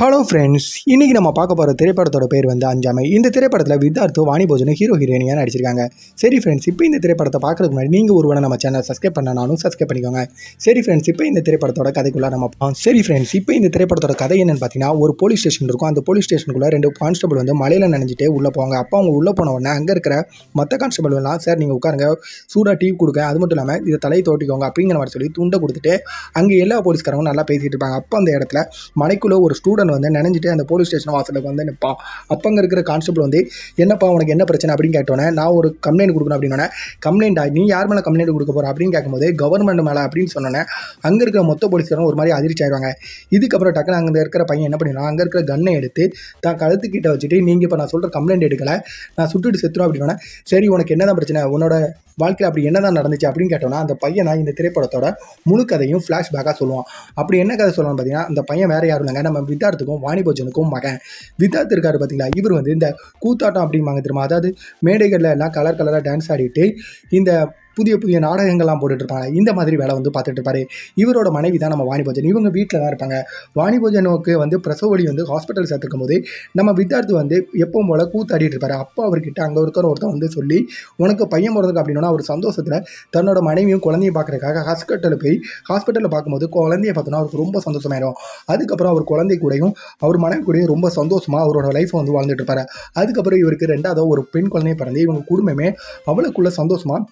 Hello friends இன்றைக்கி நம்ம பார்க்க போகிற திரைப்படத்தோட பேர் வந்து அஞ்சாமை. இந்த திரைப்படத்தில் வித்தார்த்து வாணி போஜனும் ஹீரோ ஹீரோயினியாக நடிச்சிருக்காங்க? சரி ஃப்ரெண்ட்ஸ் இப்போ இந்த திரைப்படத்தை பார்க்கறதுக்கு முன்னாடி நீங்கள் ஒருவனை நம்ம சேனல் சப்ஸ்கிரைப் பண்ணனாலும் சப்ஸ்கிரைப் பண்ணிக்கோங்க. சரி ஃப்ரெண்ட்ஸ் இப்போ இந்த திரைப்படத்தோட கதைக்குள்ளே நம்ம போகலாம் சரி ஃப்ரெண்ட்ஸ் இப்போ இந்த திரைப்படத்தோட கதை என்னன்னு பார்த்தீங்கன்னா ஒரு போலீஸ் ஸ்டேஷன் இருக்கும். அந்த போலீஸ் ஸ்டேஷனுக்குள்ளே ரெண்டு கான்ஸ்டபிள் வந்து மலையில் நினைஞ்சிட்டே உள்ளே போவாங்க. அப்போ அவங்க உள்ளே போன உடனே அங்கே இருக்கிற மற்ற கான்ஸ்டபிள்லாம் சார் நீங்கள் உட்காருங்க. சூடாக டீ கொடுங்க. அது மட்டும் இல்லாமல் இதை தலையை தோட்டிக்கோங்க. அப்படிங்கிற மாதிரி சொல்லி துண்டை கொடுத்துட்டு அங்கே எல்லா போலீஸ்காரங்களும் நல்லா பேசிகிட்டு இருப்பாங்க. அப்போ அந்த இடத்துல மலைக்குள்ளே ஒரு ஸ்டூடெண்ட் வந்து நினைஞ்சிட்டு அந்த போலீஸ் ஸ்டேஷன் வாசலுக்கு வந்து நிற்பான் அப்பங்க இருக்கிற கான்ஸ்டபிள் வந்து என்னப்பா உனக்கு என்ன பிரச்சனை? அப்படின்னு கேட்டோன்னே நான் ஒரு கம்ப்ளைண்ட் கொடுக்கணும் அப்படின்னோடனே கம்ப்ளைண்டா நீ யார் மேலே கம்ப்ளைண்ட் கொடுக்க போகிற அப்படின்னு கேட்கும்போது கவர்மெண்ட் மேலே அப்படின்னு சொன்னோன்னே அங்கே இருக்கிற மொத்த போலீஸ்காரங்க ஒரு மாதிரி அதிர்ச்சி ஆயிடுவாங்க இதுக்கப்புறம் டக்குனு அங்கே இருக்கிற பையன் என்ன பண்ணிடுவான்? அங்கே இருக்கிற கன்னை எடுத்து தான் கழுத்துக்கிட்ட வச்சுட்டு நீங்கள் இப்போ நான் சொல்கிற கம்ப்ளைண்ட் எடுக்கலை. நான் சுட்டுட்டு செத்துரும் அப்படின்னோடனே சரி உனக்கு என்னதான் பிரச்சனை? உன்னோட வாழ்க்கையில் அப்படி என்னதான் நடந்துச்சு? அப்படின்னு கேட்டோன்னா அந்த பையனை இந்த திரைப்படத்தோட முழு கதையும் ஃப்ளாஷ்பேக்காக சொல்லுவான். அப்படி என்ன கதை சொல்லணும்னு பார்த்தீங்கன்னா அந்த பையன் வேற யாரும் இல்லைங்க. நம்ம வித்தார்த்துக்கும் வாணிபோஜனுக்கும் மகன். வித்தார்த் இருக்காரு பார்த்தீங்களா இவர் வந்து இந்த கூத்தாட்டம் அப்படிம்பாங்க தெரியுமா? அதாவது மேடைகளில் எல்லாம் கலர் கலராக டான்ஸ் ஆடிட்டு இந்த புதிய புதிய நாடகங்கள்லாம் போட்டுட்டு இருப்பாங்க இந்த மாதிரி வேலை வந்து பார்த்துட்டு இருப்பாரு இவரோட மனைவி தான் நம்ம வாணிபோஜன் இவங்க வீட்டில் தான் இருப்பாங்க. வாணிபோஜனுக்கு வந்து பிரசவ வலி வந்து ஹாஸ்பிட்டல் சேர்த்துக்கும் போது நம்ம வித்தார்த்தி வந்து எப்பவும் போல கூத்தாடிட்டு இருப்பாரு. அப்போ அவர்கிட்ட அங்கே இருக்கிற ஒருத்தன் வந்து சொல்லி உனக்கு பையன் போகிறதுக்கு அப்படின்னா அவர் சந்தோஷத்தில் தன்னோட மனைவியும் குழந்தையும் பார்க்குறதுக்காக ஹாஸ்பிட்டலில் போய் ஹாஸ்பிட்டலில் பார்க்கும்போது குழந்தைய பார்த்தோன்னா அவருக்கு ரொம்ப சந்தோஷமாயிடும் அதுக்கப்புறம் அவர் குழந்தை கூடயும் அவர் மனைவி கூடயும் ரொம்ப சந்தோஷமாக அவரோட லைஃப்பை வந்து வாழ்ந்துட்டு இருப்பாரு அதுக்கப்புறம் இவருக்கு ரெண்டாவது ஒரு பெண் குழந்தைய பிறந்து இவங்க குடும்பமே அவளுக்குள்ள சந்தோஷமாக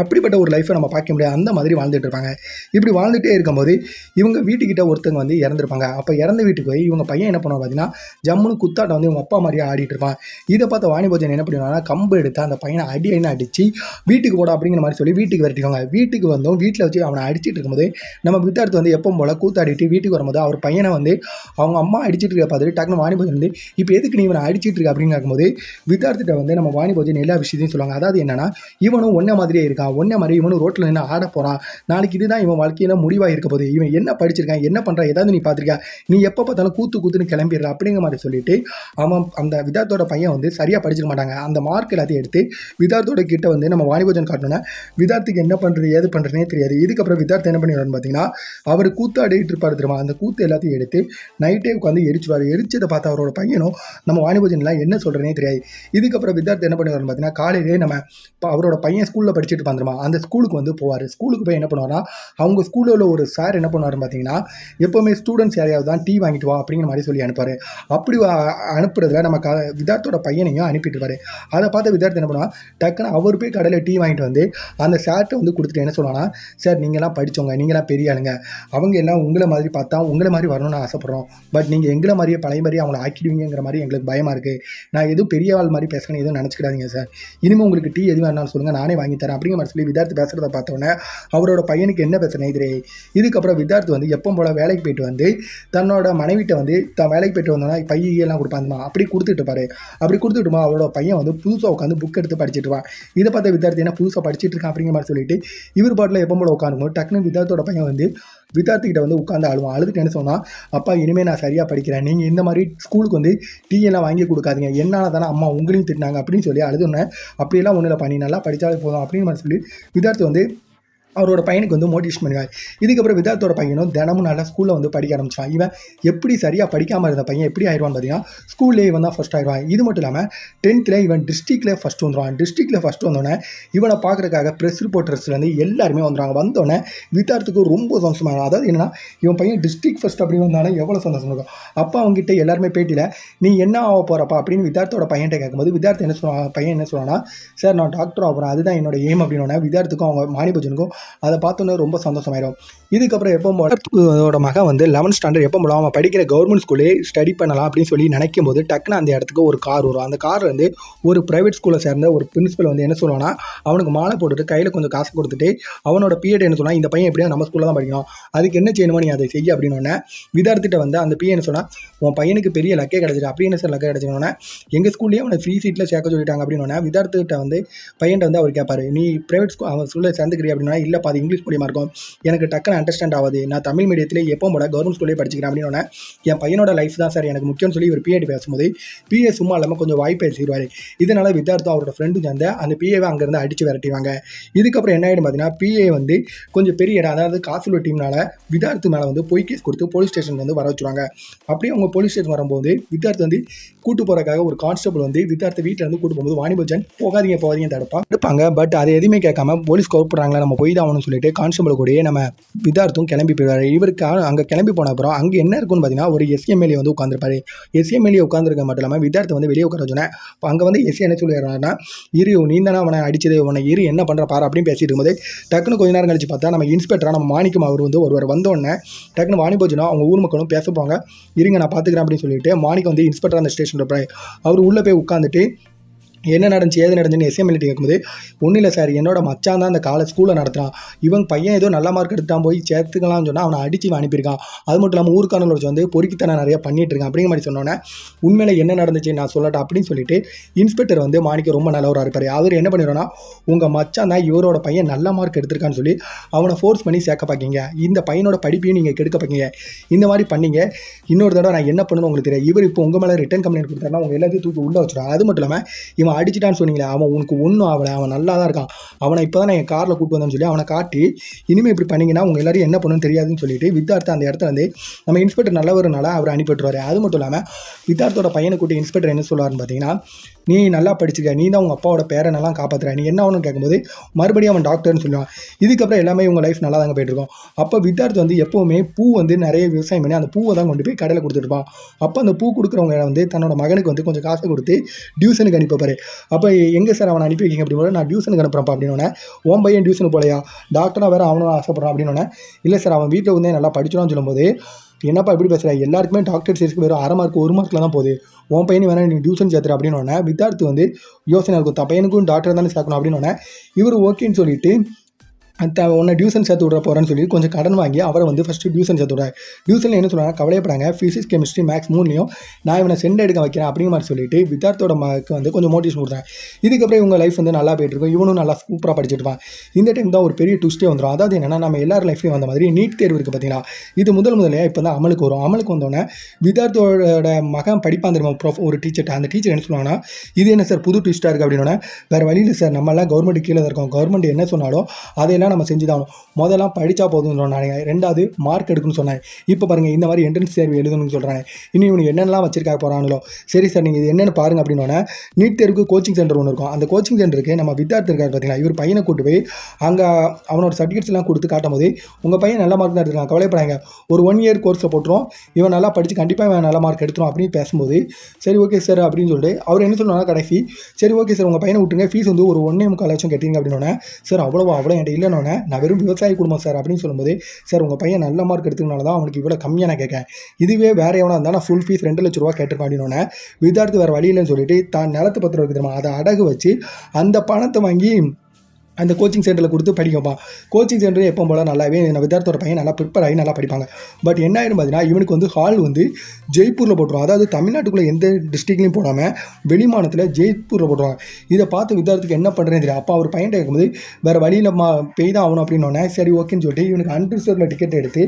அப்படிப்பட்ட ஒரு லைஃப்பை நம்ம பார்க்க முடியாது. அந்த மாதிரி வாழ்ந்துட்டு இருப்பாங்க. இப்படி வாழ்ந்துட்டே இருக்கும்போது இவங்க வீட்டுக்கிட்ட ஒருத்தங்க வந்து இறந்துருப்பாங்க. அப்போ இறந்த வீட்டுக்கு போய் இவங்க பையன் என்ன பண்ணுவாங்க பார்த்தீங்கன்னா ஜம்முன்னு குத்தாட்டம் வந்து இவங்க அப்பா மாதிரியே ஆடிட்டு இருப்பான். இதை பார்த்த வாணிபோஜன் என்ன பண்ணுவாங்கன்னா கம்பு எடுத்து அந்த பையனை அடி என்ன அடித்து வீட்டுக்கு போட அப்படிங்கிற மாதிரி சொல்லி வீட்டுக்கு விரட்டிக்குவாங்க. வீட்டுக்கு வந்தோம் வீட்டில் வச்சு அவனை அடிச்சிட்டு இருக்கும்போது நம்ம வித்தார்த்து வந்து எப்பவும் போல் கூத்தாடிட்டு வீட்டுக்கு வரும்போது அவர் பையனை வந்து அவங்க அம்மா அடிச்சிட்டு இருக்க பார்த்துட்டு டக்குனு வாணிபோஜன் வந்து இப்போ எதுக்கு நீ இவனை அடிச்சிட்டு இருக்க? அப்படின்னு கேட்கும்போது வித்தார்த்திட்ட வந்து நம்ம வாணிபோஜன் எல்லா விஷயத்தையும் சொல்லுவாங்க. அதாவது என்னன்னா இவனும் ஒன்றை மாதிரியே இருக்கான். ஒன்றை மாதிரி இவனும் ரோட்டில் நின்று ஆட போகிறான் நாளைக்கு இதுதான் இவன் வாழ்க்கையில் முடிவாக இருக்க போகுது. இவன் என்ன படிச்சிருக்கான் என்ன பண்ணுறான் ஏதாவது நீ பார்த்துருக்கியா நீ எப்போ பார்த்தாலும் கூத்து கூத்துன்னு கிளம்பிடுற அப்படிங்கிற மாதிரி சொல்லிட்டு அவன் அந்த விதார்த்தோட பையன் வந்து சரியாக படிச்சிருக்க மாட்டாங்க. அந்த மார்க் எல்லாத்தையும் எடுத்து விதார்த்தோட கிட்ட வந்து நம்ம வாணிபோஜன் காட்டணும்னா விதார்த்துக்கு என்ன பண்ணுறது ஏது பண்ணுறதுனே தெரியாது. இதுக்கப்புறம் விதார்த்து என்ன பண்ணிடுவாருன்னு பார்த்தீங்கன்னா அவர் கூத்தாடிட்டு இருப்பார் தெரியுமா? அந்த கூத்து எல்லாத்தையும் எடுத்து நைட்டே உட்காந்து எரிச்சுவார். எரிச்சதை பார்த்து அவரோட பையனும் நம்ம வாணிபோஜன்லாம் என்ன சொல்கிறேனே தெரியாது. இதுக்கப்புறம் வித்தார்த்து என்ன பண்ணுவார்னு பார்த்தீங்கன்னா காலையிலே நம்ம அவரோட பையன் ஸ்கூலில் படிச்சுட்டு இருப்பான் அந்த ஸ்கூலுக்கு வந்து போவார். ஸ்கூலுக்கு போய் என்ன பண்ணுவார்னா அவங்க ஸ்கூலில் உள்ள ஒரு சார் என்ன பண்ணுவாருன்னு பார்த்தீங்கன்னா எப்போவுமே ஸ்டூடெண்ட்ஸ் யாரையாவது தான் டீ வாங்கிட்டு வா அப்படிங்கிற மாதிரி சொல்லி அனுப்பார் அப்படி வா- அனுப்புறதுல நம்ம க விதார்த்தோட பையனையும் அனுப்பிட்டுருவாரு. அதை பார்த்து விதார்த்து என்ன பண்ணுவான் டக்குன்னு அவர் போய் கடையில் டீ வாங்கிட்டு வந்து அந்த சார்ட்டை வந்து கொடுத்துட்டு என்ன சொல்லுவானா சார் நீங்களாம் படித்தவங்க நீங்களாம் பெரிய ஆளுங்க. அவங்க எல்லாம் உங்களை மாதிரி பார்த்தா உங்களை மாதிரி வரணும்னு ஆசைப்படுறோம். பட் நீங்கள் எங்களை மாதிரியே பழைய மாதிரி அவங்கள ஆக்கிடுவீங்கிற மாதிரி எங்களுக்கு பயமாக இருக்குது நான் எதுவும் பெரிய ஆள் மாதிரி பேசுகிறேன்னு எதுவும் நினச்சிக்கிடாதீங்க சார் இனிமேல் உங்களுக்கு டீ எது வேணாலும் சொல்லுங்கள் நானே வாங்கி தரேன் அப்படிங்கிற மாதிரி சொல்லி விதார்த்து பேசுகிறத பார்த்தோன்னே அவரோட பையனுக்கு என்ன பிரச்சனை இது இதுக்கப்புறம் விதார்த்து வந்து எப்போ போல் வேலைக்கு போயிட்டு வந்து தன்னோட மனைவிட்ட வந்து தான் வேலைக்கு போயிட்டு வந்தோன்னா பையெல்லாம் கொடுப்பாந்துமா அப்படி கொடுத்துட்டு பாரு. அப்படி கொடுத்துட்டுமா அவரோட பையன் வந்து புதுசாக உட்காந்து புக் எடுத்து படிச்சுட்டு இருப்பான். இதை பார்த்த விதார்த்தி என்ன புதுசாக படிச்சுட்டு இருக்கான் அப்படிங்கிற மாதிரி சொல்லிட்டு இவர் பாட்டில் எப்போ போல உட்காந்துக்கும் டக்குனு விதார்த்தோட பையன் வந்து வித்தார்த்திகிட்ட வந்து உட்காந்து அழுவான். அழுதுட்டு என்ன சொன்னால் அப்பா இனிமேல் நான் சரியாக படிக்கிறேன். நீங்கள் இந்த மாதிரி ஸ்கூலுக்கு வந்து டீ எல்லாம் வாங்கி கொடுக்காதீங்க. என்னால் தானே அம்மா உங்களையும் திட்டினாங்க. அப்படின்னு சொல்லி அழுதுனே அப்படியெல்லாம் ஒன்றும் இல்லை பண்ணி நல்லா படித்தாலே போதும். அப்படின்னு மாதிரி சொல்லி வித்தார்த்தி வந்து அவரோட பையனுக்கு வந்து மோட்டிவேஷன் பண்ணுவார் இதுக்கப்புறம் விதார்த்தோட பையனும் தினமும் நல்லா ஸ்கூலில் வந்து படிக்க ஆரம்பிச்சான் இவன் எப்படி சரியாக படிக்காமல் இருந்த பையன் எப்படி ஆயிடுவான்னு பார்த்தீங்கன்னா ஸ்கூல்லேயே இவன் தான் ஃபஸ்ட் ஆயிடுவான். இது மட்டும் இல்லாமல் டென்த்தில் இவன் டிஸ்ட்ரிக்ட்ல ஃபஸ்ட் வந்துடுவான் டிஸ்ட்ரிக்ட்ல ஃபஸ்ட் வந்தோடனே இவனை பார்க்குறக்காக ப்ரெஸ் ரிப்போர்ட்டர்ஸ்லேருந்து எல்லாருமே வந்துடுவாங்க வந்தோடனே விதார்த்துக்கு ரொம்ப சந்தோஷமாக அதாவது என்னன்னா இவன் பையன் டிஸ்ட்ரிக்ட் ஃபஸ்ட் அப்படி வந்தாலும் எவ்வளோ சந்தோஷம் இருக்கும். அப்பா அவங்ககிட்ட எல்லாருமே பேட்டியில் நீ என்ன ஆக போகிறப்பா அப்படின்னு விதார்த்தோட பையன்கிட்ட கேட்கும்போது விதார்த்து என்ன சொல்லுவாங்க பையன் என்ன சொல்லுவானா சார் நான் டாக்டர் ஆகிறேன் அதுதான் என்னோட எய்ம் அப்படின்னா விதார்த்துக்கும் அவங்க மாணிபஜனுக்கும் அதை பார்த்தோன்னே ரொம்ப சந்தோஷமாயிடும் இதுக்கப்புறம் எப்போ அதோட மகன் வந்து லெவன்த் ஸ்டாண்டர்ட் எப்போ போல அவன் படிக்கிற கவர்மெண்ட் ஸ்கூலே ஸ்டடி பண்ணலாம் அப்படின்னு சொல்லி நினைக்கும் போது டக்குன்னு அந்த இடத்துக்கு ஒரு கார் வரும். அந்த கார் வந்து ஒரு ப்ரைவேட் ஸ்கூலில் சேர்ந்த ஒரு பிரின்ஸிபல் வந்து என்ன சொல்லுவான்னா அவனுக்கு மாலை போட்டுட்டு கையில் கொஞ்சம் காசு கொடுத்துட்டு அவனோட பிஎட் என்ன சொன்னால் இந்த பையன் எப்படியா நம்ம ஸ்கூலில் தான் படிக்கணும். அதுக்கு என்ன செய்யணுமோ நீ அதை செய்ய அப்படின்னு உடனே விதார்த்திட்ட வந்து அந்த பிஏ என்ன உன் பையனுக்கு பெரிய லக்கே கிடச்சிட்டு அப்படி என்ன சார் லக்கே கிடச்சிக்கணுன்னே எங்கள் ஸ்கூல்லேயே அவனை ஃப்ரீ சீட்டில் சேர்க்க சொல்லிட்டாங்க அப்படின்னு உடனே விதார்த்திட்ட வந்து பையன்ட்ட வந்து அவர் கேட்பாரு நீ ப்ரைவேட் ஸ்கூல் அவன் ஸ்கூலில் சேர்ந்துக்கிறீ அப்படின்னா இல்லை பாதி இங்கிலீஷ் மீடியமாக இருக்கும். எனக்கு டக்குன்னு அண்டர்ஸ்டாண்ட் ஆகுது. நான் தமிழ் மீடியத்திலே எப்போ போட கவர்மெண்ட் ஸ்கூல்லேயே படிச்சுக்கிறேன் அப்படின்னு என் பையனோட லைஃப் தான் சார் எனக்கு முக்கியம்னு சொல்லி இவர் பிஏடி பேசும்போது பிஏ சும்மா இல்லாமல் கொஞ்சம் வாய்ப்பு பேசிடுவார். இதனால் வித்தார்த்தும் அவரோட ஃப்ரெண்டு சேர்ந்து அந்த பிஏவை அங்கேருந்து அடித்து விரட்டிவாங்க இதுக்கப்புறம் என்ன ஆகிடும் பார்த்தீங்கன்னா பிஏ வந்து கொஞ்சம் பெரிய இடம் அதாவது காசுல டீம்னால விதார்த்து மேலே வந்து பொய் கேஸ் கொடுத்து போலீஸ் ஸ்டேஷன் வந்து வர வச்சுருவாங்க. அப்படியே அவங்க போலீஸ் ஸ்டேஷன் வரும்போது வித்தார்த்து வந்து கூட்டு போகிறக்காக ஒரு கான்ஸ்டபிள் வந்து வித்தார்த்தை வீட்டில் இருந்து கூட்டு போகும்போது வாணிபஜன் போகாதீங்க போகாதீங்க தடுப்பா எடுப்பாங்க பட் அதை எதுவுமே கேட்காம போலீஸ் கூப்பிட்றாங்களா நம்ம போய் ஆகணும்னு சொல்லிட்டு கான்ஸ்டபிள் கூடயே நம்ம விதார்த்தும் கிளம்பி போயிடுவார். இவருக்கு அங்கே கிளம்பி போன அப்புறம் அங்கே என்ன இருக்குன்னு பார்த்தீங்கன்னா ஒரு எஸ்எம்எல்ஏ வந்து உட்காந்துருப்பாரு எஸ்எம்எல்ஏ உட்காந்துருக்க மட்டும் இல்லாமல் விதார்த்தை வந்து வெளியே உட்கார சொன்னேன். அங்கே வந்து எஸ்ஏ என்ன சொல்லிடுறாருன்னா இரு நீ தானே அவனை அடிச்சது உன்னை இரு என்ன பண்ணுற பாரு அப்படின்னு பேசிட்டு இருக்கும்போது டக்குன்னு கொஞ்ச நேரம் கழிச்சு பார்த்தா நம்ம இன்ஸ்பெக்டராக நம்ம மாணிக்கம் அவர் வந்து ஒருவர் வந்தோடனே டக்குன்னு போச்சுன்னா அவங்க ஊர் மக்களும் பேச போங்க இருங்க நான் பார்த்துக்கிறேன் அப்படின்னு சொல்லிட்டு மாணிக்கம் வந்து இன்ஸ்பெக்டர் அந்த ஸ்டேஷன் இருப்பாரு அவர் உள்ளே போய் உட்காந்துட்டு என்ன நடந்துச்சு ஏது நடந்துச்சுன்னு எஸ்எம்எல்டி கேட்கும்போது ஒன்றும் இல்லை சார் என்னோட மச்சான் தான் அந்த காலேஜ் ஸ்கூலில் நடத்துகிறான் இவன் பையன் ஏதோ நல்ல மார்க் எடுத்துட்டான் போய் சேர்த்துக்கலாம்னு சொன்னால் அவனை அடித்து அனுப்பியிருக்கான். அது மட்டும் இல்லாமல் ஊருக்கான வச்சு வந்து பொறுக்கித்தனம் நிறைய பண்ணிட்டு இருக்கான் அப்படிங்கிற மாதிரி சொன்னோன்னே உண்மையில என்ன நடந்துச்சு நான் சொல்லட்டேன் அப்படின்னு சொல்லிட்டு இன்ஸ்பெக்டர் வந்து மாணிக்க ரொம்ப நல்லவராக இருப்பார். அவர் என்ன பண்ணிடுறோன்னா உங்கள் மச்சான் தான் இவரோட பையன் நல்ல மார்க் எடுத்திருக்கான்னு சொல்லி அவனை ஃபோர்ஸ் பண்ணி சேர்க்க பார்க்கீங்க இந்த பையனோட படிப்பையும் நீங்கள் கெடுக்க பார்க்கீங்க இந்த மாதிரி பண்ணீங்க. இன்னொரு தடவை நான் என்ன பண்ணணும் உங்களுக்கு தெரியும் இவர் இப்போ உங்கள் மேலே ரிட்டன் கம்ப்ளைண்ட் கொடுத்தாருன்னா உங்கள் எல்லாத்தையும் தூக்கி உள்ளே வச்சுருவாங்க அது மட்டும் இல்லாமல் இவன் அடிச்சிட்டான்னு சொன்னீங்களே அவன் உனக்கு ஒன்றும் ஆகலை அவன் நல்லா தான் இருக்கான். அவனை இப்போ தான் நான் என் காரில் கூப்பிட்டு வந்தேன்னு சொல்லி அவனை காட்டி இனிமேல் இப்படி பண்ணீங்கன்னா உங்கள் எல்லாரும் என்ன பண்ணணும்னு தெரியாதுன்னு சொல்லிட்டு வித்தார்த்த அந்த இடத்துல வந்து நம்ம இன்ஸ்பெக்டர் நல்லவருனால அவர் அனுப்பிட்டுருவார் அது மட்டும் இல்லாமல் வித்தார்த்தோட பையனை கூட்டி இன்ஸ்பெக்டர் என்ன சொல்லுவார்னு பார்த்தீங்கன்னா நீ நல்லா படிச்சிருக்க நீ தான் உங்கள் அப்பாவோட பேரனெல்லாம் காப்பாற்றுற நீ என்ன ஆகணும்னு கேட்கும்போது மறுபடியும் அவன் டாக்டர்னு சொல்லுவான். இதுக்கப்புறம் எல்லாமே உங்கள் லைஃப் நல்லா தாங்க போயிட்டு அப்போ வித்தார்த் வந்து எப்போவுமே பூ வந்து நிறைய விவசாயம் பண்ணி அந்த பூவை தான் கொண்டு போய் கடையில் கொடுத்துருப்பான் அப்போ அந்த பூ கொடுக்குறவங்க வந்து தன்னோட மகனுக்கு வந்து கொஞ்சம் காசு கொடுத்து டியூஷனுக்கு அனுப்பிப்பாரு அப்போ எங்கே சார் அவனை அனுப்பி வைக்கிங்க அப்படின்னு நான் டியூஷனுக்கு அனுப்புகிறப்பா அப்படின்னோடனே உன் பையன் டியூஷனுக்கு போலையா? டாக்டராக வேறு அவனும் ஆசைப்படுறான் அப்படின்னு இல்லை சார் அவன் வீட்டில் வந்து நல்லா படிச்சிடான்னு சொல்லும்போது என்னப்பா இப்படி பேசுகிற எல்லாருக்குமே டாக்டர் சீரிஸ்க்கு வெறும் அரை மார்க் ஒரு மார்க்கில் தான் போகுது. உன் பையனு வேணா நீ டியூஷன் சேர்த்துற அப்படின்னு வித்தார்த்து வந்து யோசனை இருக்கும். தான் பையனுக்கும் டாக்டர் தானே சேர்க்கணும் அப்படின்னு இவர் ஓகேன்னு சொல்லிட்டு அந்த உன்னை டியூசன் சேர்த்து விட போகிறேன்னு சொல்லி கொஞ்சம் கடன் வாங்கி அவரை வந்து ஃபஸ்ட்டு டியூசன் சேர்த்து விட்றாரு. டியூசனில் என்ன சொல்கிறாங்க கவலைப்படாங்க ஃபிசிக்ஸ் கெமிஸ்ட்ரி மேக்ஸ் மூணுலையும் நான் இவனை சென்ட் எடுக்க வைக்கிறேன் அப்படிங்கிற மாதிரி சொல்லிட்டு வித்தார்த்தோட மக்கு வந்து கொஞ்சம் மோட்டிவேஷன் கொடுத்தேன் இதுக்கப்புறம் இவங்க லைஃப் வந்து நல்லா போயிட்டு இருக்கும். இவனும் நல்லா சூப்பராக படிச்சுட்டு இந்த டைம் தான் ஒரு பெரிய ட்விஸ்ட்டே வந்துடும் அதாவது என்னன்னா நம்ம எல்லார் லைஃப்லையும் வந்த மாதிரி நீட் தேர்வு இருக்குது பார்த்தீங்களா இது முதல் முதலே இப்போ தான் அமலுக்கு வரும். அமலுக்கு வந்தோடனே வித்தார்த்தோட மகன் படிப்பான் தெரியுமா? ப்ரொஃப் ஒரு டீச்சர்ட்ட அந்த டீச்சர் என்ன சொல்லுவாங்கன்னா இது என்ன சார் புது ட்விஸ்ட்டாக இருக்குது அப்படின்னா வேறு வழியில் சார் நம்மளாம் கவர்மெண்ட் கீழே இருக்கோம். கவர்மெண்ட் என்ன சொன்னாலும் அதையெல்லாம் நம்ம செஞ்சு தான் முதல்ல படித்தா போதும்னு சொன்னாங்க ரெண்டாவது மார்க் எடுக்கணும்னு சொன்னாங்க. இப்போ பாருங்கள் இந்த மாதிரி என்ட்ரன்ஸ் தேர்வு எழுதணும்னு சொல்கிறாங்க இனி இவனுக்கு என்னென்னலாம் வச்சிருக்க போகிறாங்களோ சரி சார் நீங்கள் இது என்னென்னு பாருங்க அப்படின்னோடனே நீட் தேர்வுக்கு கோச்சிங் சென்டர் ஒன்று இருக்கும். அந்த கோச்சிங் சென்டருக்கு நம்ம வித்யார்த்தி இருக்காரு பார்த்தீங்களா இவர் பையனை கூட்டு போய் அங்கே அவனோட சர்டிஃபிகேட்ஸ்லாம் கொடுத்து காட்டும் போது உங்கள் பையன் நல்ல மார்க் தான் எடுத்துருக்கான். கவலைப்படாங்க ஒரு ஒன் இயர் கோர்ஸில் போட்டுரும். இவன் நல்லா படித்து கண்டிப்பாக இவன் நல்ல மார்க் எடுத்துரும் அப்படின்னு பேசும்போது சரி ஓகே சார் அப்படின்னு சொல்லிட்டு அவர் என்ன சொன்னாங்க கடைசி சரி ஓகே சார் உங்கள் பையனை விட்டுருங்க. ஃபீஸ் வந்து ஒரு ஒன்றே முக்கால் லட்சம் கட்டிங்க அப்படின்னோடனே சார் அவ்வளோ அவ்வளோ என்கிட்ட இல்லை இல்லைனோடனே நான் வெறும் விவசாய குடும்பம் சார் அப்படின்னு சொல்லும்போது சார் உங்கள் பையன் நல்ல மார்க் எடுத்துக்கனால தான் அவனுக்கு இவ்வளோ கம்மியாக நான் கேட்கேன் இதுவே வேற எவனா இருந்தால் நான் ஃபுல் ஃபீஸ் ரெண்டு லட்ச ரூபா கேட்டிருப்பேன் அப்படின்னோடனே விதார்த்து வேறு வழி இல்லைன்னு சொல்லிட்டு தான் நிலத்து பத்திரம் இருக்குது தெரியுமா அதை அடகு வச்சு அந்த பணத்தை வாங்கி அந்த கோச்சிங் சென்டரில் கொடுத்து படிக்க வைப்பான் கோச்சிங் சென்டர் எப்போ போல நல்லாவே நம்ம வித்யார்த்தோட பையன் நல்லா ப்ரிப்பேர் ஆகி நல்லா படிப்பாங்க. பட் என்ன ஆயிரும் பார்த்தீங்கன்னா இவனுக்கு வந்து ஹால் வந்து ஜெய்ப்பூரில் போட்டுருவோம் அதாவது தமிழ்நாட்டுக்குள்ளே எந்த டிஸ்ட்ரிக்லையும் போடாமல் வெளிமாநிலத்தில் ஜெய்ப்பூரில் போட்டுருவாங்க. இதை பார்த்து வித்யார்த்துக்கு என்ன பண்ணுறேன்னு தெரியும் அப்போ அவர் பையன் கேட்கும்போது வேறு வழியில் மா பெய் தான் ஆகணும் அப்படின்னோடனே சரி ஓகேன்னு சொல்லிட்டு இவனுக்கு அன்ரிசர்வில் டிக்கெட் எடுத்து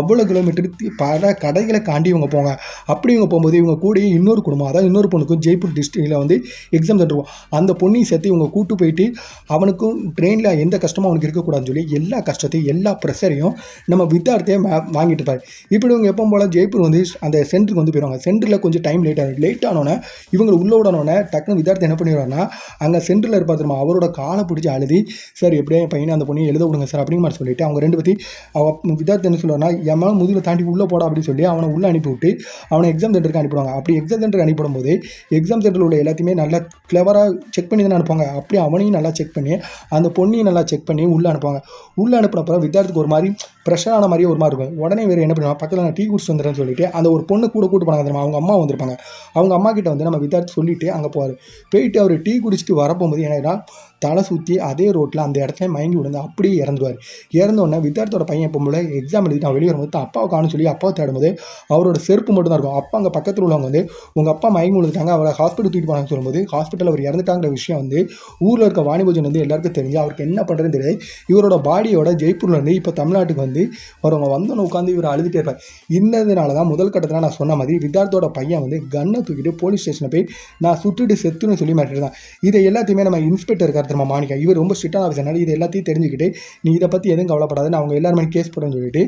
அவ்வளோ கிலோமீட்டருக்கு பல கடைகளை காண்டி இவங்க போங்க அப்படி இவங்க போகும்போது இவங்க கூட இன்னொரு குடும்பம் அதாவது இன்னொரு பொண்ணுக்கும் ஜெய்ப்பூர் டிஸ்ட்ரிக்டில் வந்து எக்ஸாம் தட்டுருவோம் அந்த பொண்ணையும் சேர்த்து இவங்க கூட்டு போயிட்டு அவனுக்கும் ட்ரெயினில் எந்த கஷ்டமும் அவனுக்கு இருக்கக்கூடாதுன்னு சொல்லி எல்லா கஷ்டத்தையும் எல்லா ப்ரெஷரையும் நம்ம வித்தார்த்தையே வாங்கிட்டு இருப்பார் இப்படி இவங்க எப்போ போல் ஜெய்ப்பூர் வந்து அந்த சென்டருக்கு வந்து போயிடுவாங்க சென்டரில் கொஞ்சம் டைம் லேட் ஆகும் லேட் ஆனோடனே இவங்களை உள்ள விடனோடனே டக்குனு வித்தார்த்தி என்ன பண்ணிடுவாருன்னா அங்கே சென்டரில் இருப்பா தெரியுமா? அவரோட காலை பிடிச்சி அழுதி சார் எப்படியே என் பையனை அந்த பொண்ணை எழுத விடுங்க சார் அப்படிங்கிற மாதிரி சொல்லிட்டு அவங்க ரெண்டு பற்றி அவ வித்தார்த்தி என்ன சொல்லுவாருன்னா என் மேலே முதுகில் தாண்டி உள்ளே போடா அப்படின்னு சொல்லி அவனை உள்ளே அனுப்பி விட்டு அவனை எக்ஸாம் சென்டருக்கு அனுப்பிடுவாங்க. அப்படி எக்ஸாம் சென்டருக்கு அனுப்பிடும் போது எக்ஸாம் சென்டரில் உள்ள எல்லாத்தையுமே நல்லா கிளவராக செக் பண்ணி தானே அனுப்புவாங்க. அப்படி அவனையும் நல்லா செக் பண்ணி அந்த பொண்ணையும் நல்லா செக் பண்ணி உள்ளே அனுப்புவாங்க. உள்ளே அனுப்பினப்பறம் வித்தியார்த்துக்கு ஒரு மாதிரி ப்ரெஷரான மாதிரியே ஒரு மாதிரி இருக்கும். உடனே வேறு என்ன பண்ணுவாங்க? பக்கத்தில் நான் டீ குடிச்சு வந்துடுறேன்னு சொல்லிட்டு அந்த ஒரு பொண்ணு கூட கூட்டு போனாங்க தெரியுமா? அவங்க அம்மா வந்திருப்பாங்க. அவங்க அம்மா கிட்ட வந்து நம்ம வித்தியார்த்து சொல்லிட்டு அங்கே போவார். போயிட்டு அவர் டீ குடிச்சிட்டு வரப்போகும்போது என்னன்னா தலை சுற்றி அதே ரோட்டில் அந்த இடத்துல மயங்கி விழுந்து அப்படியே இறந்துருவார். இறந்தோடனே வித்தியார்த்தோட வித்தார்த்தோட பையன் எப்போ போல எக்ஸாம் எழுதி நான் வெளியே வரும்போது தான் அப்பாவை காணும் சொல்லி அப்பாவை தேடும்போது அவரோட செருப்பு மட்டும் தான் இருக்கும். அப்பா அங்கே பக்கத்தில் உள்ளவங்க வந்து உங்கள் அப்பா மயங்கி விழுந்துட்டாங்க அவரை ஹாஸ்பிட்டல் தூக்கிட்டு போனாங்க சொல்லும்போது ஹாஸ்பிட்டல் அவர் இறந்துட்டாங்கிற விஷயம் வந்து ஊரில் இருக்க வாணிபோஜன் வந்து எல்லாருக்கும் தெரிஞ்சு அவருக்கு என்ன பண்ணுறதுன்னு தெரியாது. இவரோட பாடியோட ஜெய்ப்பூரில் இருந்து இப்போ தமிழ்நாட்டுக்கு வந்து வரவங்க வந்தோன்னு உட்காந்து இவர் அழுதுட்டே இருப்பார். இந்ததுனால தான் முதல் கட்டத்தில் நான் சொன்ன மாதிரி வித்தார்த்தோட பையன் வந்து கன்னை தூக்கிட்டு போலீஸ் ஸ்டேஷனில் போய் நான் சுட்டுட்டு செத்துன்னு சொல்லி மாட்டிட்டு தான் இதை எல்லாத்தையுமே நம்ம இன்ஸ்பெக்டர் இருக்கார் தெரியுமா மாணிக்கா இவர் ரொம்ப ஸ்ட்ரிக்டான ஆஃபீஸர் இது எல்லாத்தையும் தெரிஞ்சுக்கிட்டு நீ இதை பற்றி எதுவும் கவலைப்படாதுன்னு அவங்க எல்லார் மேலே கேஸ் போடுறேன்னு சொல்லிட்டு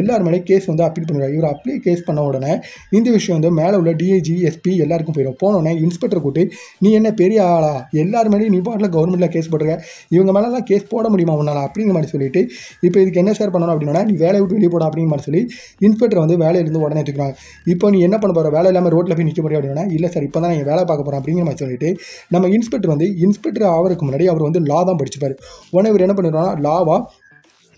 எல்லார் மேலே கேஸ் வந்து அப்பீல் பண்ணிடுவார் இவர் அப்படியே கேஸ் பண்ண உடனே இந்த விஷயம் வந்து மேலே உள்ள டிஐஜி எஸ்பி எல்லாருக்கும் போயிடும். போனோடனே இன்ஸ்பெக்டர் கூட்டு நீ என்ன பெரிய ஆளா? எல்லார் மேலேயும் நீ பாட்டில் கவர்மெண்ட்டில் கேஸ் போட்டிருக்க. இவங்க மேலெல்லாம் கேஸ் போட முடியுமா உன்னால்? அப்படிங்கிற மாதிரி சொல்லிட்டு இப்போ இதுக்கு என்ன சார் பண்ணணும் அப்படின்னா நீ வேலையை விட்டு வெளியே போட அப்படிங்கிற மாதிரி சொல்லி இன்ஸ்பெக்டர் வந்து வேலையிலிருந்து உடனே எடுத்துக்கிறாங்க. இப்போ நீ என்ன பண்ண போகிற வேலை இல்லாமல் ரோட்டில் போய் நிற்க முடியும் அப்படின்னா இல்லை சார் இப்போ தான் நான் வேலை பார்க்க போகிறேன் அப்படிங்கிற மாதிரி சொல்லிட்டு நம்ம இன்ஸ்பெக்டர் வந்து இன்ஸ்பெக்டர் ஆகிறதுக்கு முன்னாடி அவர் வந்து லா தான் படிச்சுப்பார். உடனே இவர் என்ன பண்ணிடுவாங்கன்னா லாவா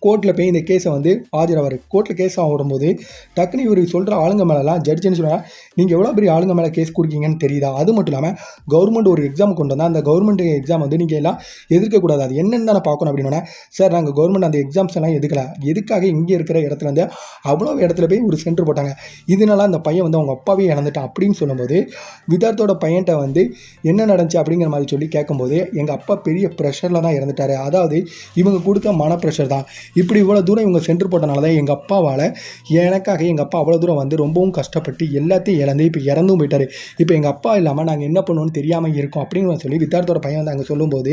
கோர்ட்டில் போய் இந்த கேஸை வந்து ஆஜராவார். கோர்ட்டில் கேஸ் ஆகும்போது டக்குனு இவர் சொல்கிற ஆளுங்க மேலெலாம் ஜட்ஜுன்னு என்ன நீங்கள் எவ்வளோ பெரிய ஆளுங்க மேலே கேஸ் கொடுக்கீங்கன்னு தெரியுதா? அது மட்டும் இல்லாமல் கவர்மெண்ட் ஒரு எக்ஸாம் கொண்டு வந்தால் அந்த கவர்மெண்ட் எக்ஸாம் வந்து நீங்கள் எல்லாம் எதிர்க்கக்கூடாது அது என்னென்னு தானே பார்க்கணும் அப்படின்னா சார் நாங்கள் கவர்மெண்ட் அந்த எக்ஸாம்ஸ் எல்லாம் எதுக்கல? எதுக்காக இங்கே இருக்கிற இடத்துல இருந்து அவ்வளோ இடத்துல போய் ஒரு சென்டர் போட்டாங்க? இதனால அந்த பையன் வந்து அவங்க அப்பாவே இழந்துட்டான். அப்படின்னு சொல்லும்போது விதார்த்தோட பையன்கிட்ட வந்து என்ன நடந்துச்சு? அப்படிங்கிற மாதிரி சொல்லி கேட்கும்போது எங்கள் அப்பா பெரிய ப்ரெஷரில் தான் இறந்துட்டாரு. அதாவது இவங்க கொடுத்த மன ப்ரெஷர் தான். இப்படி இவ்வளோ தூரம் இவங்க சென்டர் போட்டனால தான் எங்கள் அப்பாவால் எனக்காக எங்கள் அப்பா அவ்வளோ தூரம் வந்து ரொம்பவும் கஷ்டப்பட்டு எல்லாத்தையும் இழந்து இப்போ இறந்தும் போயிட்டாரு. இப்போ எங்கள் அப்பா இல்லாமல் நாங்கள் என்ன பண்ணுவோம்னு தெரியாமல் இருக்கோம் அப்படின்னு சொல்லி வித்தார்த்தோட பையன் வந்து அங்கே சொல்லும்போது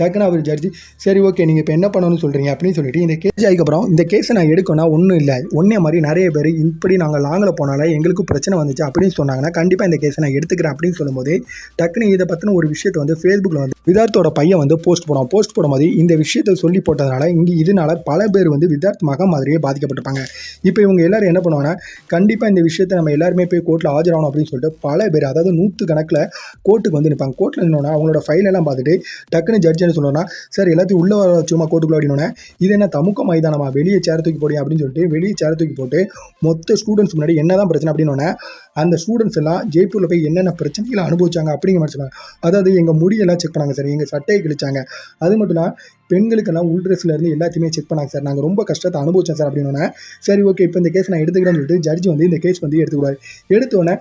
டக்குன்னு அவர் ஜட்ஜி சரி ஓகே நீங்கள் இப்போ என்ன பண்ணணும்னு சொல்கிறீங்க அப்படின்னு சொல்லிட்டு இந்த கேஸ் ஆகிக்கப்புறம் இந்த கேஸை நான் எடுக்கணும்னா ஒன்றும் இல்லை. ஒன்றே மாதிரி நிறைய பேர் இப்படி நாங்கள் லாங்கில் போனால எங்களுக்கு பிரச்சனை வந்துச்சு அப்படின்னு சொன்னாங்கன்னா கண்டிப்பாக இந்த கேஸை நான் எடுத்துக்கிறேன் அப்படின்னு சொல்லும்போது டக்குன்னு இதை பற்றின ஒரு விஷயத்தை வந்து ஃபேஸ்புக்கில் வந்து விதார்த்தோட பையன் வந்து போஸ்ட் போடுவோம் போஸ்ட் போடும்போது இந்த விஷயத்தை சொல்லி போட்டதுனால இங்கே இதனால பல பேர் வந்து விதார்த் மக மாதிரியே பாதிக்கப்பட்டிருப்பாங்க. இப்போ இவங்க எல்லாரும் என்ன பண்ணுவாங்கன்னா கண்டிப்பாக இந்த விஷயத்தை நம்ம எல்லாருமே போய் கோர்ட்டில் ஆஜராகணும் அப்படின்னு சொல்லிட்டு பல பேர் அதாவது நூற்று கணக்கில் கோர்ட்டுக்கு வந்து நிற்பாங்க கோர்ட்டில் நின்னோன்னா அவங்களோட ஃபைல் எல்லாம் பார்த்துட்டு டக்குன்னு ஜட்ஜ் என்ன சொல்லணும்னா சார் எல்லாத்தையும் உள்ள வர வச்சுமா கோர்ட்டுக்குள்ள அப்படின்னோடனே இது என்ன தமுக்க மைதானமா? வெளியே சேர் தூக்கி போடுங்க அப்படின்னு சொல்லிட்டு வெளியே சேர் தூக்கி போட்டு மொத்த ஸ்டூடெண்ட்ஸ் முன்னாடி என்ன தான் பிரச்சனை அப்படின்னு அந்த ஸ்டூடெண்ட்ஸ் எல்லாம் ஜெய்ப்பூரில் போய் என்னென்ன பிரச்சனைகளை அனுபவிச்சாங்க அப்படிங்கிற மாதிரி சொன்னாங்க. அதாவது எங்கள் முடியெல்லாம் செக் பண்ணாங்க சார் எங்கள் சட்டையை கிழிச்சாங்க. அது மட்டும் இல்லாமல் பெண்களுக்கெல்லாம் உள் ட்ரெஸ்லேருந்து எல்லாத்தையுமே செக் பண்ணாங்க சார் நாங்கள் ரொம்ப கஷ்டத்தை அனுபவிச்சோம் சார் அப்படின்னோடனே சரி ஓகே இப்போ இந்த கேஸ் நான் எடுத்துக்கிறேன்னு சொல்லிட்டு ஜட்ஜ் வந்து இந்த கேஸ் வந்து எடுத்துக்கூடாது எடுத்தோடனே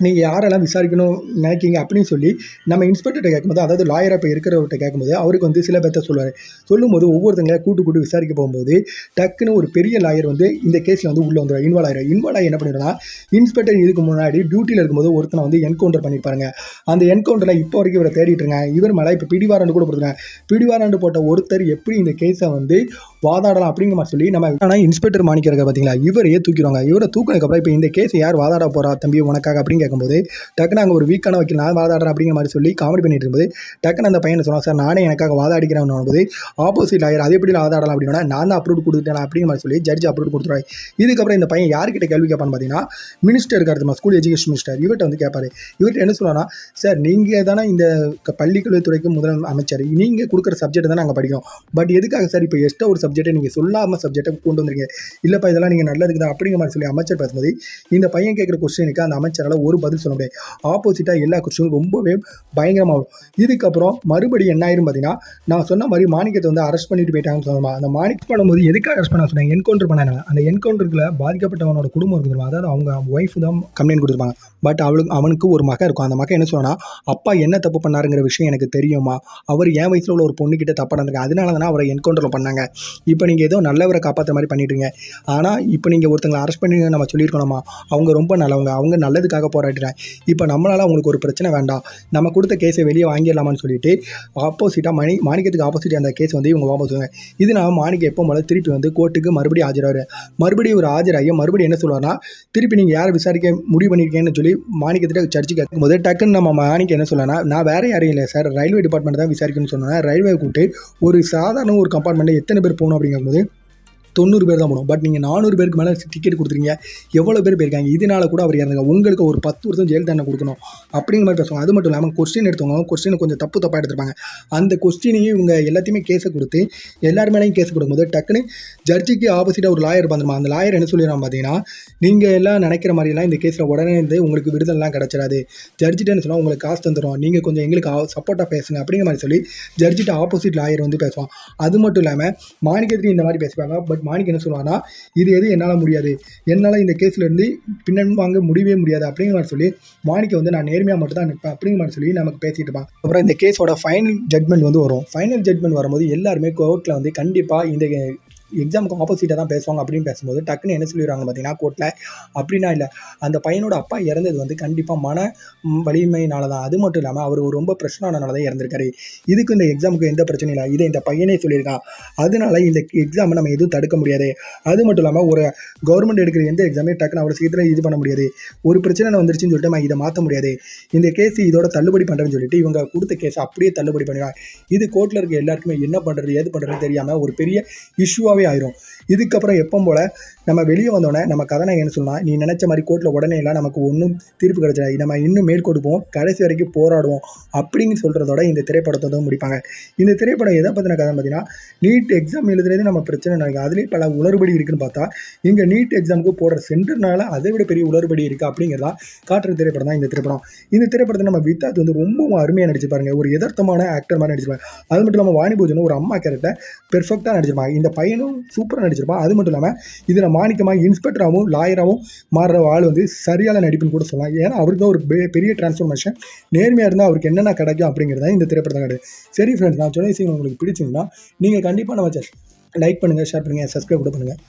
நீங்கள் யாரெல்லாம் விசாரிக்கணும் நினைக்கிங்க அப்படின்னு சொல்லி நம்ம இன்ஸ்பெக்டர்கிட்ட கேட்கும்போது அதாவது லாயராக இப்போ இருக்கிறவர்கிட்ட கேட்கும்போது அவருக்கு வந்து சில பேர்த்த சொல்லுவார். சொல்லும்போது ஒவ்வொருத்தங்களை கூட்டு கூட்டு விசாரிக்க போகும்போது டக்குன்னு ஒரு பெரிய லாயர் வந்து இந்த கேஸில் வந்து உள்ளே வந்துடும் இன்வால்வ் ஆயிரும் இன்வால்வ் ஆகி என்ன பண்ணிடும்னா இன்ஸ்பெக்டர் இதுக்கு முன்னாடி டியூட்டியில் இருக்கும்போது ஒருத்தனை வந்து என்கவுண்டர் பண்ணியிருப்பாருங்க அந்த என்கவுண்டரில் இப்போ வரைக்கும் இவரை தேடிட்டு இருக்காங்க இவர் மேலே இப்போ பிடிவாரண்டு கூட போட்டுருங்க பிடிவாரண்டு போட்ட ஒருத்தர் எப்படி இந்த கேஸை வந்து வாதாடலாம் அப்படிங்கிற மாதிரி சொல்லி நம்ம ஆனால் இன்ஸ்பெக்டர் மாணிக்கிறக்க பார்த்தீங்களா இவரையே தூக்கிடுவாங்க. இவரை தூக்கினதுக்கப்புறம் இப்போ இந்த கேஸை யார் வாதாட போறா தம்பி உனக்காக அப்படிங்கிற கேட்கும்போது டக்குன்னு அங்கே ஒரு வீக்கான வக்கீல் நான் வாதாடுறேன் அப்படிங்கிற மாதிரி சொல்லி காமெடி பண்ணிட்டு இருக்கும்போது டக்குன்னு அந்த பையனை சொன்னா சார் நானே எனக்காக வாதாடிக்கிறேன் போது ஆப்போசிட் லாயர் அதே எப்படி வாதாடலாம் அப்படின்னா நான் தான் அப்ரூவ் கொடுத்துட்டேன் அப்படிங்கிற மாதிரி சொல்லி ஜட்ஜ் அப்ரூவ் கொடுத்துருவாரு. இதுக்கப்புறம் இந்த பையன் யார்கிட்ட கேள்வி கேட்பான்னு பார்த்தீங்கன்னா மினிஸ்டர் இருக்காரு ஸ்கூல் எஜுகேஷன் மினிஸ்டர் இவர்கிட்ட வந்து கேட்பாரு. இவர்கிட்ட என்ன சொல்லுவானா சார் நீங்கள் தானே இந்த பள்ளிக்கல்வித்துறைக்கு முதல் அமைச்சர். நீங்கள் கொடுக்குற சப்ஜெக்ட் தான் நாங்கள் படிக்கிறோம். பட் எதுக்காக சார் இப்போ எக்ஸ்ட்ரா ஒரு சப்ஜெக்ட்டை நீங்கள் சொல்லாமல் சப்ஜெக்டை கொண்டு வந்தீங்க இல்லைப்பா இதெல்லாம் நீங்கள் நல்லதுக்கு தான் அப்படிங்கிற மாதிரி சொல்லி அமைச்சர் பேசும்போது இந்த பையன் கேட்குற கொஸ்டினுக்கு அந்த அமைச்சரால் ஒரு பதில் சொல்ல முடியாது. ஆப்போசிட்டாக எல்லா கொஸ்டினும் ரொம்பவே பயங்கரமாகும் இதுக்கப்புறம் மறுபடியும் என்ன ஆயிரும் பார்த்தீங்கன்னா நான் சொன்ன மாதிரி மாணிக்கத்தை வந்து அரெஸ்ட் பண்ணிட்டு போயிட்டாங்கன்னு சொன்னோமா? அந்த மாணிக் பண்ணும்போது எதுக்காக அரெஸ்ட் பண்ண சொன்னாங்க? என்கவுண்டர் பண்ணாங்க. அந்த என்கவுண்டருக்குள்ள பாதிக்கப்பட்டவனோட குடும்பம் இருக்குது அதாவது அவங்க ஒய்ஃப் தான் கம்ப்ளைண்ட் கொடுத்துருப்பாங்க. பட் அவளுக்கு அவனுக்கு ஒரு மகன் இருக்கும். அந்த மகன் என்ன சொன்னா அப்பா என்ன தப்பு பண்ணாருங்கிற விஷயம் எனக்கு தெரியுமா அவர் என் வயசில் உள்ள ஒரு பொண்ணுக்கிட்ட தப்பு நடந்திருக்கு. அதனால தானே அவரை என்கவுண்டரில் பண்ணாங்க. இப்போ நீங்கள் ஏதோ நல்லவரை காப்பாற்ற மாதிரி பண்ணிட்டுருங்க ஆனால் இப்போ நீங்கள் ஒருத்தங்களை அரெஸ்ட் பண்ணி நம்ம சொல்லியிருக்கணுமா அவங்க ரொம்ப நல்லவங்க. அவங்க நல்லதுக்காக போகிற போராடுறாங்க இப்போ நம்மளால் அவங்களுக்கு ஒரு பிரச்சனை வேண்டாம். நம்ம கொடுத்த கேஸை வெளியே வாங்கிடலாமான்னு சொல்லிட்டு ஆப்போசிட்டாக மணி மாணிக்கத்துக்கு ஆப்போசிட் அந்த கேஸ் வந்து இவங்க வாபஸ் வாங்க இதனால மாணிக்கம் எப்போ முதல்ல திருப்பி வந்து கோர்ட்டுக்கு மறுபடியும் ஆஜராரு மறுபடியும் ஒரு ஆஜராகி மறுபடியும் என்ன சொல்லுவார்னா திருப்பி நீங்கள் யாரை விசாரிக்க முடிவு பண்ணியிருக்கேன்னு சொல்லி மாணிக்கத்திட்ட சர்ச்சு கேட்கும்போது டக்குன்னு நம்ம மாணிக்க என்ன சொல்லலாம் நான் வேறு யாரையும் இல்லை சார் ரயில்வே டிபார்ட்மெண்ட் தான் விசாரிக்கணும்னு சொன்னேன். ரயில்வே கூப்பிட்டு ஒரு சாதாரண ஒரு கம்பார்ட்மெண்ட்டில் எத்தனை பேர் போகணும் அப்படிங்கும்போது தொண்ணூறு பேர் தான் போகணும் பட் நீங்கள் நானூறு பேருக்கு மேலே டிக்கெட் கொடுத்துருங்க எவ்வளோ பேர் போயிருக்காங்க? இதனால கூட அவர் இறந்துங்க உங்களுக்கு ஒரு பத்து வருஷம் ஜெயில் தண்டனை கொடுக்கணும். அப்படிங்கிற மாதிரி பேசுவாங்க. அது மட்டும் இல்லாமல் கொஸ்டின் எடுத்தவங்க கொஸ்டின் கொஞ்சம் தப்பு தப்பாக எடுத்திருப்பாங்க. அந்த கொஸ்டினையும் இவங்க எல்லாத்தையுமே கேஸை கொடுத்து எல்லார் மேலேயும் கேஸ் கொடுக்கும்போது டக்குன்னு ஜட்ஜிக்கு ஆப்போசிட்டாக ஒரு லாயர் வந்துருமா? அந்த லாயர் என்ன சொல்லிடுறான் பார்த்தீங்கன்னா நீங்கள் எல்லாம் நினைக்கிற மாதிரிலாம் இந்த கேஸில் உடனே இருந்து உங்களுக்கு விடுதலாம் கிடச்சிடாது. ஜட்ஜிட்ட சொன்னால் உங்களுக்கு காசு தந்துடும் நீங்கள் கொஞ்சம் எங்களுக்கு சப்போர்ட்டாக பேசுங்க. அப்படிங்கிற மாதிரி சொல்லி ஜட்ஜிட்ட ஆப்போசிட் லாயர் வந்து பேசுவான். அது மட்டும் இல்லாமல் மாணிக்கத்திரி இந்த மாதிரி பேசுவாங்க பட் மாணிக்க என்ன சொல்லுவான்னா இது எது என்னால் முடியாது. என்னால் இந்த கேஸில் இருந்து பின்னன் வாங்க முடியவே முடியாது அப்படிங்கிற மாதிரி சொல்லி மாணிக்கை வந்து நான் நேர்மையாக மட்டும் தான் நிற்பேன் அப்படிங்கிற மாதிரி சொல்லி நமக்கு பேசிட்டு இருப்பான். அப்புறம் இந்த கேஸோட ஃபைனல் ஜட்மெண்ட் வந்து வரும். ஃபைனல் ஜட்மெண்ட் வரும்போது எல்லாருமே கோர்ட்டில் வந்து கண்டிப்பாக இந்த எக்ஸாமுக்கு ஆப்போசிட்டாக தான் பேசுவாங்க அப்படின்னு பேசும்போது டக்குன்னு என்ன சொல்லிடுவாங்க பார்த்தீங்கன்னா கோர்ட்டில் அப்படின்னா இல்லை அந்த பையனோட அப்பா இறந்தது வந்து கண்டிப்பாக மன வலிமையினால தான் அது மட்டும் இல்லாமல் அவர் ஒரு ரொம்ப பிரச்சனைனால தான் இறந்திருக்காரு. இதுக்கு இந்த எக்ஸாமுக்கு எந்த பிரச்சனையும் இல்லை. இதை இந்த பையனே சொல்லியிருக்கான் அதனால இந்த எக்ஸாமை நம்ம எதுவும் தடுக்க முடியாது. அது மட்டும் இல்லாமல் ஒரு கவர்மெண்ட் எடுக்கிற எந்த எக்ஸாமே டக்குன்னு அவ்வளோ சீக்கிரம் இது பண்ண முடியாது. ஒரு பிரச்சனை வந்துருச்சுன்னு சொல்லிட்டு நம்ம இதை மாற்ற முடியாது. இந்த கேஸ் இதோட தள்ளுபடி பண்ணுறேன்னு சொல்லிட்டு இவங்க கொடுத்த கேஸ் அப்படியே தள்ளுபடி பண்ணிடுவாங்க. இது கோர்ட்டில் இருக்க எல்லாருக்குமே என்ன பண்ணுறது ஏது பண்ணுறதுன்னு தெரியாமல் ஒரு பெரிய சும்மாவே ஆயிரும். இதுக்கப்புறம் எப்போ போல் நம்ம வெளியே வந்தோடனே நம்ம கதனை என்ன சொல்லலாம் நீ நினச்ச மாதிரி கோர்ட்டில் உடனே இல்லை நமக்கு ஒன்றும் தீர்ப்பு கிடைச்சாது நம்ம இன்னும் மேல் கொடுப்போம் கடைசி வரைக்கும் போராடுவோம். அப்படின்னு சொல்கிறதோட இந்த திரைப்படத்தை தான் முடிப்பாங்க. இந்த திரைப்படம் எதை பற்றின கதை பார்த்தீங்கன்னா நீட் எக்ஸாம் எழுதுறது நம்ம பிரச்சனை நினைக்கும் அதுலேயும் பல உளறுபடி இருக்குன்னு பார்த்தா இங்கே நீட் எக்ஸாமுக்கு போடுற சென்டர்னால அதை விட பெரிய உளறுபடி இருக்குது அப்படிங்கிறதா காட்டுற திரைப்படம் தான் இந்த திரைப்படம். இந்த திரைப்படத்தை நம்ம வித்தாத் வந்து ரொம்பவும் அருமையாக நடிச்சிருப்பாருங்க. ஒரு யதார்த்தமான ஆக்டர் மாதிரி நடிச்சிருப்பாங்க அது மட்டும் இல்லாமல் வாணி பூஜனும் ஒரு அம்மா கேரக்டர் பெர்ஃபெக்டாக நடிச்சிருப்பாங்க. இந்த பையனும் சூப்பராக நடிச்சிருப்பான் அது மட்டும் இல்லாமல் இதில் மாணிக்கமாக இன்ஸ்பெக்டராகவும் லாயராகவும் மாறுற ஆள் வந்து சரியான நடிப்புன்னு கூட சொல்லலாம். ஏன்னா அவருக்கு ஒரு பெரிய டிரான்ஸ்ஃபர்மேஷன் நேர்மையாக இருந்தால் அவருக்கு என்னென்ன கிடைக்கும் அப்படிங்கிறத இந்த திரைப்படத்தை கிடையாது சரி ஃப்ரெண்ட்ஸ் நான் சொன்ன விஷயம் உங்களுக்கு பிடிச்சிங்கன்னா நீங்கள் கண்டிப்பாக நம்ம லைக் பண்ணுங்கள் ஷேர் பண்ணுங்கள் சப்ஸ்கிரைப் கூட பண்ணுங்கள்